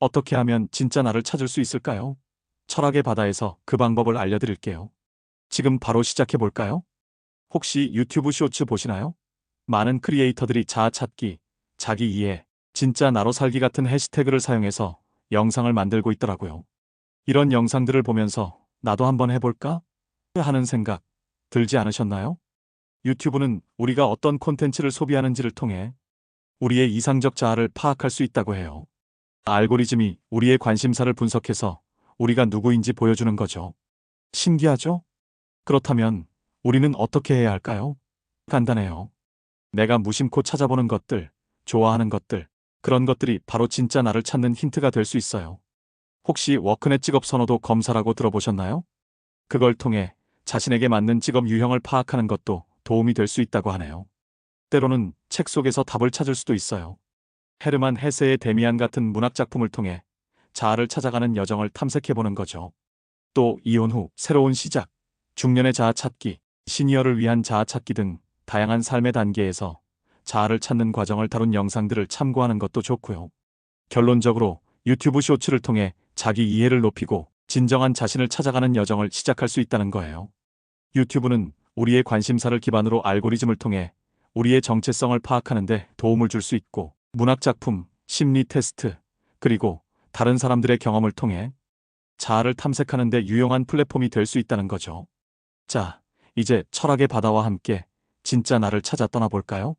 어떻게 하면 진짜 나를 찾을 수 있을까요? 철학의 바다에서 그 방법을 알려드릴게요. 지금 바로 시작해 볼까요? 혹시 유튜브 쇼츠 보시나요? 많은 크리에이터들이 자아 찾기, 자기 이해, 진짜 나로 살기 같은 해시태그를 사용해서 영상을 만들고 있더라고요. 이런 영상들을 보면서 나도 한번 해볼까? 하는 생각 들지 않으셨나요? 유튜브는 우리가 어떤 콘텐츠를 소비하는지를 통해 우리의 이상적 자아를 파악할 수 있다고 해요. 알고리즘이 우리의 관심사를 분석해서 우리가 누구인지 보여주는 거죠. 신기하죠? 그렇다면 우리는 어떻게 해야 할까요? 간단해요. 내가 무심코 찾아보는 것들, 좋아하는 것들, 그런 것들이 바로 진짜 나를 찾는 힌트가 될 수 있어요. 혹시 워크넷 직업 선호도 검사라고 들어보셨나요? 그걸 통해 자신에게 맞는 직업 유형을 파악하는 것도 도움이 될 수 있다고 하네요. 때로는 책 속에서 답을 찾을 수도 있어요. 헤르만 헤세의 데미안 같은 문학 작품을 통해 자아를 찾아가는 여정을 탐색해보는 거죠. 또 이혼 후 새로운 시작, 중년의 자아 찾기, 시니어를 위한 자아 찾기 등 다양한 삶의 단계에서 자아를 찾는 과정을 다룬 영상들을 참고하는 것도 좋고요. 결론적으로 유튜브 쇼츠를 통해 자기 이해를 높이고 진정한 자신을 찾아가는 여정을 시작할 수 있다는 거예요. 유튜브는 우리의 관심사를 기반으로 알고리즘을 통해 우리의 정체성을 파악하는 데 도움을 줄 수 있고 문학 작품, 심리 테스트, 그리고 다른 사람들의 경험을 통해 자아를 탐색하는 데 유용한 플랫폼이 될 수 있다는 거죠. 자, 이제 철학의 바다와 함께 진짜 나를 찾아 떠나볼까요?